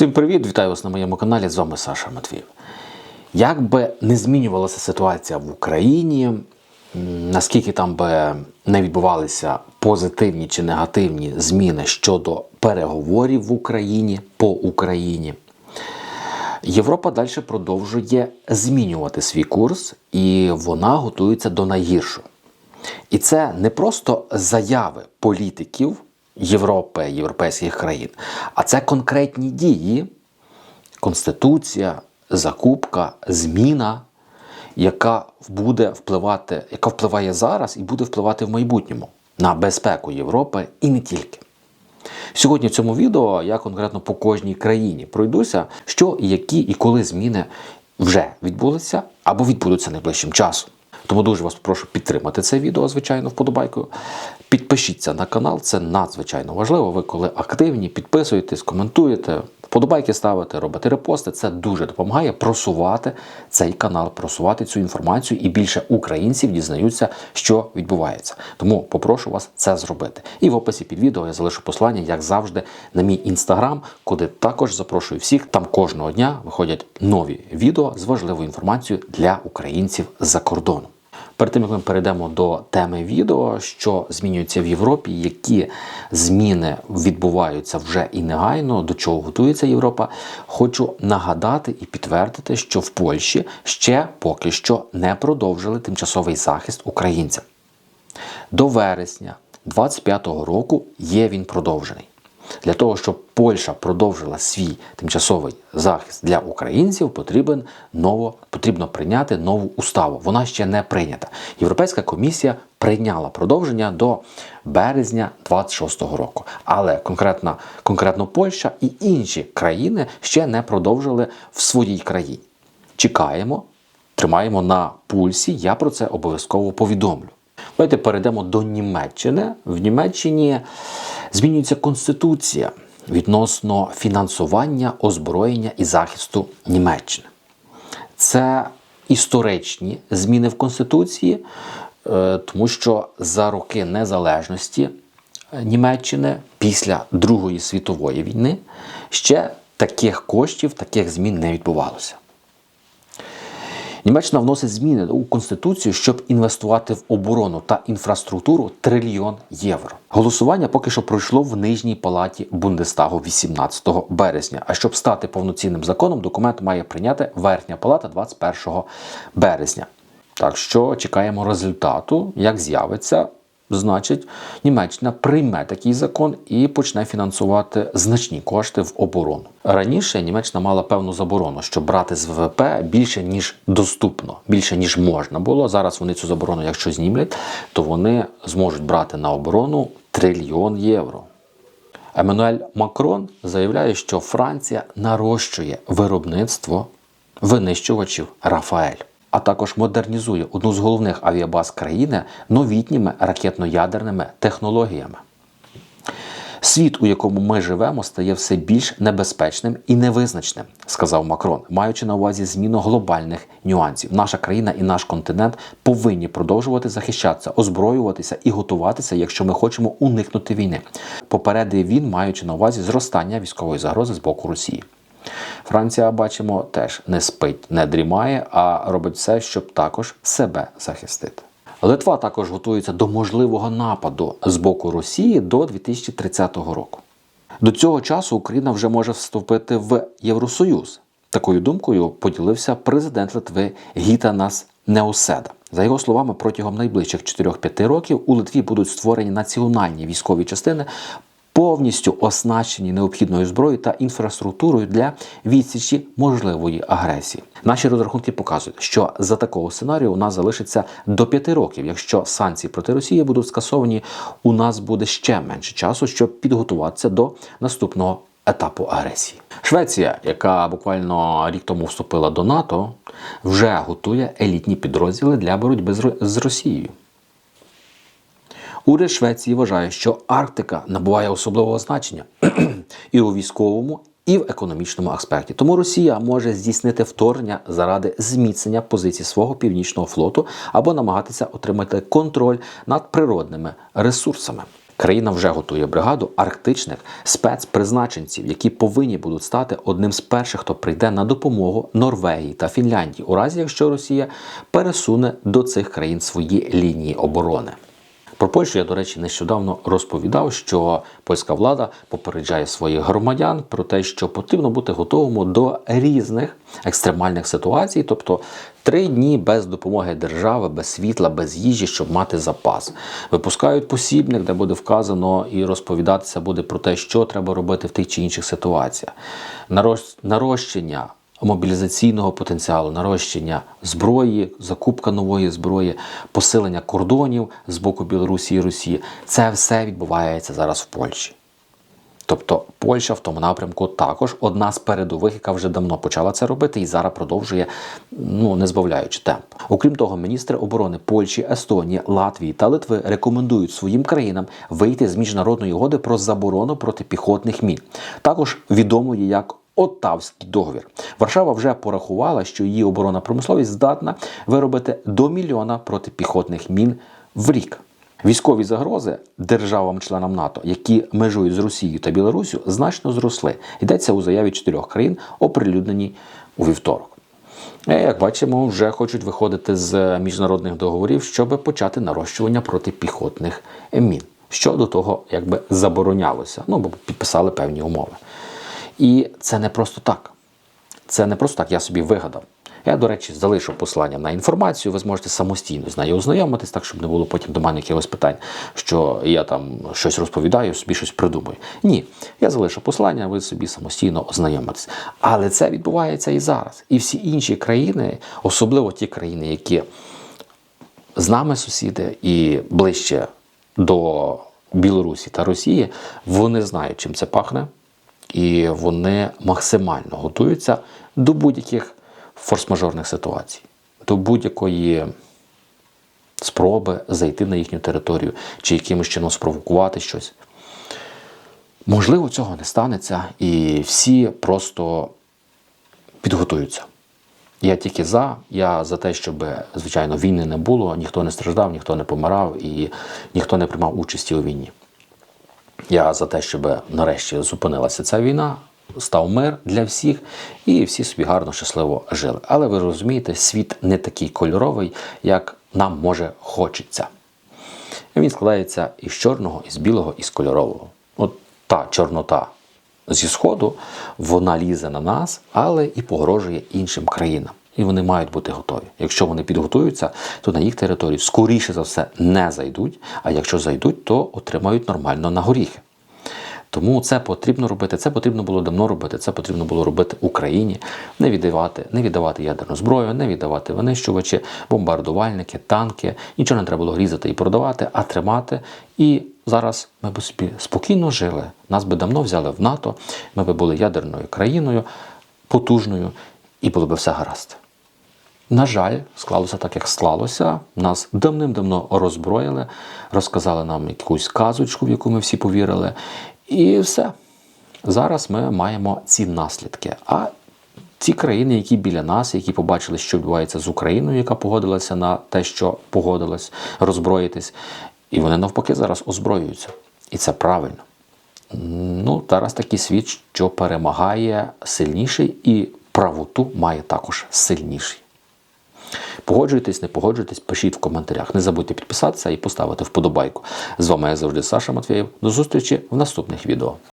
Всім привіт! Вітаю вас на моєму каналі. З вами Саша Матвіїв. Як би не змінювалася ситуація в Україні, наскільки там би не відбувалися позитивні чи негативні зміни щодо переговорів в Україні по Україні, Європа далі продовжує змінювати свій курс, і вона готується до найгіршого. І це не просто заяви політиків Європи, європейських країн, а це конкретні дії, конституція, закупка, зміна, яка буде впливати, яка впливає зараз і буде впливати в майбутньому на безпеку Європи і не тільки. Сьогодні в цьому відео я конкретно по кожній країні пройдуся, що які і коли зміни вже відбулися або відбудуться найближчим часом. Тому дуже вас прошу підтримати це відео, звичайно, вподобайкою. Підпишіться на канал, це надзвичайно важливо. Ви коли активні, підписуєтесь, коментуєте, вподобайки ставите, робите репости. Це дуже допомагає просувати цей канал, просувати цю інформацію, і більше українців дізнаються, що відбувається. Тому попрошу вас це зробити. І в описі під відео я залишу послання, як завжди, на мій інстаграм, куди також запрошую всіх. Там кожного дня виходять нові відео з важливою інформацією для українців за кордоном. Перед тим як ми перейдемо до теми відео, що змінюється в Європі, які зміни відбуваються вже і негайно, до чого готується Європа, хочу нагадати і підтвердити, що в Польщі ще поки що не продовжили тимчасовий захист українцям. До вересня 25-го року є він продовжений. Для того, щоб Польща продовжила свій тимчасовий захист для українців, потрібен ново, потрібно прийняти нову уставу. Вона ще не прийнята. Європейська комісія прийняла продовження до березня 26-го року. Але конкретно, конкретно Польща і інші країни ще не продовжили в своїй країні. Чекаємо, тримаємо на пульсі. Я про це обов'язково повідомлю. Давайте перейдемо до Німеччини. В Німеччині змінюється конституція відносно фінансування, озброєння і захисту Німеччини. Це історичні зміни в Конституції, е, тому що за роки незалежності Німеччини після Другої світової війни ще таких коштів, таких змін не відбувалося. Німеччина вносить зміни у конституцію, щоб інвестувати в оборону та інфраструктуру трильйон євро. Голосування поки що пройшло в нижній палаті Бундестагу 18 березня. А щоб стати повноцінним законом, документ має прийняти верхня палата 21 березня. Так що чекаємо результату, як з'явиться. Значить, Німеччина прийме такий закон і почне фінансувати значні кошти в оборону. Раніше Німеччина мала певну заборону, що брати з ВВП більше ніж доступно, більше ніж можна було. Зараз вони цю заборону, якщо знімлять, то вони зможуть брати на оборону трильйон євро. Еммануель Макрон заявляє, що Франція нарощує виробництво винищувачів Рафаель а також модернізує одну з головних авіабаз країни новітніми ракетно-ядерними технологіями. Світ, у якому ми живемо, стає все більш небезпечним і невизначним, сказав Макрон, маючи на увазі зміну глобальних нюансів. Наша країна і наш континент повинні продовжувати захищатися, озброюватися і готуватися, якщо ми хочемо уникнути війни. Попередив він, маючи на увазі зростання військової загрози з боку Росії. Франція, бачимо, теж не спить, не дрімає, а робить все, щоб також себе захистити. Литва також готується до можливого нападу з боку Росії до 2030 року. До цього часу Україна вже може вступити в Євросоюз. Такою думкою поділився президент Литви Гітанас Неоседа. За його словами, протягом найближчих 4-5 років у Литві будуть створені національні військові частини, повністю оснащені необхідною зброєю та інфраструктурою для відсічі можливої агресії. Наші розрахунки показують, що за такого сценарію у нас залишиться до п'яти років. Якщо санкції проти Росії будуть скасовані, у нас буде ще менше часу, щоб підготуватися до наступного етапу агресії. Швеція, яка буквально рік тому вступила до НАТО, вже готує елітні підрозділи для боротьби з Росією. Уряд Швеції вважає, що Арктика набуває особливого значення і у військовому, і в економічному аспекті. Тому Росія може здійснити вторгнення заради зміцнення позицій свого північного флоту або намагатися отримати контроль над природними ресурсами. Країна вже готує бригаду арктичних спецпризначенців, які повинні будуть стати одним з перших, хто прийде на допомогу Норвегії та Фінляндії, у разі якщо Росія пересуне до цих країн свої лінії оборони. Про Польщу я, до речі, нещодавно розповідав, що польська влада попереджає своїх громадян про те, що потрібно бути готовим до різних екстремальних ситуацій, тобто три дні без допомоги держави, без світла, без їжі, щоб мати запас. Випускають посібник, де буде вказано і розповідатися буде про те, що треба робити в тих чи інших ситуаціях. Нарощення мобілізаційного потенціалу, нарощення зброї, закупка нової зброї, посилення кордонів з боку Білорусі і Росії. Це все відбувається зараз в Польщі. Тобто Польща в тому напрямку також одна з передових, яка вже давно почала це робити і зараз продовжує, ну не збавляючи темп. Окрім того, міністри оборони Польщі, Естонії, Латвії та Литви рекомендують своїм країнам вийти з міжнародної угоди про заборону протипіхотних мін, також відомої як Оттавський договір. Варшава вже порахувала, що її оборонна промисловість здатна виробити до мільйона протипіхотних мін в рік. Військові загрози державам-членам НАТО, які межують з Росією та Білоруссю, значно зросли. Йдеться у заяві чотирьох країн, оприлюдненій у вівторок. Е, Як бачимо, вже хочуть виходити з міжнародних договорів, щоб почати нарощування протипіхотних мін, що до того якби заборонялося. Ну бо підписали певні умови. І це не просто так. Це не просто так, я собі вигадав. Я, до речі, залишу посилання на інформацію, ви зможете самостійно з нею ознайомитись, так, щоб не було потім до мене якихось питань, що я там щось розповідаю, собі щось придумую. Ні, я залишу посилання, ви собі самостійно ознайомитесь. Але це відбувається і зараз. І всі інші країни, особливо ті країни, які з нами сусіди і ближче до Білорусі та Росії, вони знають, чим це пахне, і вони максимально готуються до будь-яких форс-мажорних ситуацій, до будь-якої спроби зайти на їхню територію чи якимось чином спровокувати щось. Можливо, цього не станеться, і всі просто підготуються. Я тільки за. Я за те, щоб, звичайно, війни не було, ніхто не страждав, ніхто не помирав і ніхто не приймав участі у війні. Я за те, щоб нарешті зупинилася ця війна, став мир для всіх, і всі собі гарно, щасливо жили. Але ви розумієте, світ не такий кольоровий, як нам може хочеться. Він складається із чорного, із білого, із кольорового. От та чорнота зі сходу, вона лізе на нас, але і погрожує іншим країнам. І вони мають бути готові. Якщо вони підготуються, то на їх територію скоріше за все не зайдуть. А якщо зайдуть, то отримають нормально на горіхи. Тому це потрібно робити. Це потрібно було давно робити. Це потрібно було робити Україні, не віддавати, не віддавати ядерну зброю, не віддавати винищувачі, бомбардувальники, танки. Нічого не треба було різати і продавати, а тримати. І зараз ми б собі спокійно жили. Нас би давно взяли в НАТО. Ми би були ядерною країною, потужною, і було би все гаразд. На жаль, склалося так, як склалося. Нас давним-давно роззброїли, розказали нам якусь казочку, в яку ми всі повірили. І все. Зараз ми маємо ці наслідки. А ті країни, які біля нас, які побачили, що відбувається з Україною, яка погодилася на те, що погодилась роззброїтись, і вони навпаки зараз озброюються. І це правильно. Ну, зараз такий світ, що перемагає сильніший, і правоту має також сильніший. Погоджуйтесь, не погоджуйтесь, пишіть в коментарях. Не забудьте підписатися і поставити вподобайку. З вами я завжди Саша Матвєєв. До зустрічі в наступних відео.